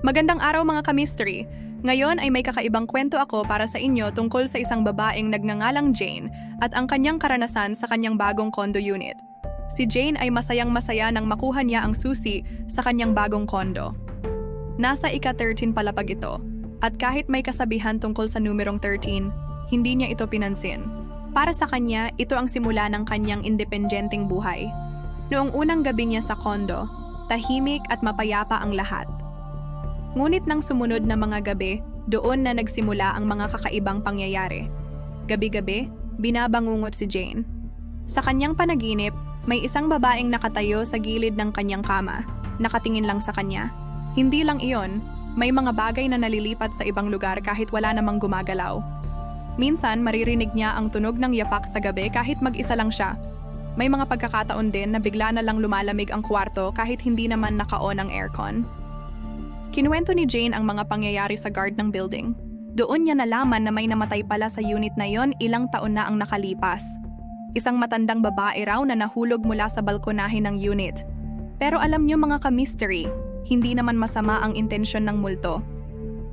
Magandang araw mga ka-mystery. Ngayon ay may kakaibang kwento ako para sa inyo tungkol sa isang babaeng nagngangalang Jane at ang kanyang karanasan sa kanyang bagong condo unit. Si Jane ay masayang masaya nang makuha niya ang susi sa kanyang bagong kondo. Nasa ika-13 palapag ito at kahit may kasabihan tungkol sa numerong 13, hindi niya ito pinansin. Para sa kanya, ito ang simula ng kanyang independenteng buhay. Noong unang gabi niya sa kondo, tahimik at mapayapa ang lahat. Ngunit nang sumunod na mga gabi, doon na nagsimula ang mga kakaibang pangyayari. Gabi-gabi, binabangungot si Jane. Sa kanyang panaginip, may isang babaeng nakatayo sa gilid ng kanyang kama, nakatingin lang sa kanya. Hindi lang iyon, may mga bagay na nalilipat sa ibang lugar kahit wala namang gumagalaw. Minsan, maririnig niya ang tunog ng yapak sa gabi kahit mag-isa lang siya. May mga pagkakataon din na bigla na lang lumalamig ang kwarto kahit hindi naman naka-on ang aircon. Kinuwento ni Jane ang mga pangyayari sa guard ng building. Doon niya nalaman na may namatay pala sa unit na yon ilang taon na ang nakalipas. Isang matandang babae raw na nahulog mula sa balkonahe ng unit. Pero alam niyo mga ka-mystery, hindi naman masama ang intensyon ng multo.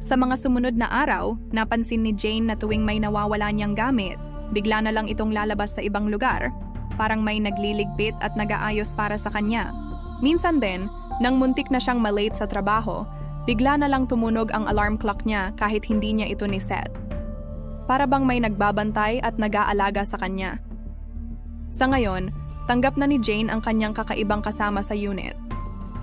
Sa mga sumunod na araw, napansin ni Jane na tuwing may nawawala niyang gamit, bigla na lang itong lalabas sa ibang lugar. Parang may nagliligpit at nagaayos para sa kanya. Minsan din, nang muntik na siyang malate sa trabaho, bigla na lang tumunog ang alarm clock niya kahit hindi niya ito ni-set. Para bang may nagbabantay at nag-aalaga sa kanya. Sa ngayon, tanggap na ni Jane ang kanyang kakaibang kasama sa unit.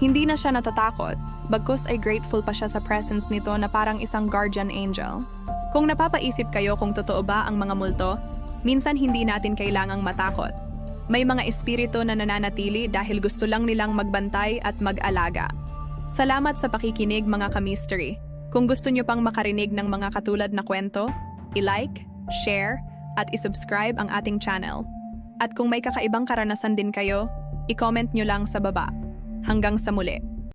Hindi na siya natatakot, bagkus ay grateful pa siya sa presence nito na parang isang guardian angel. Kung napapaisip kayo kung totoo ba ang mga multo, minsan hindi natin kailangang matakot. May mga espiritu na nananatili dahil gusto lang nilang magbantay at mag-alaga. Salamat sa pakikinig mga ka-mystery. Kung gusto nyo pang makarinig ng mga katulad na kwento, i-like, share, at i-subscribe ang ating channel. At kung may kakaibang karanasan din kayo, i-comment nyo lang sa baba. Hanggang sa muli.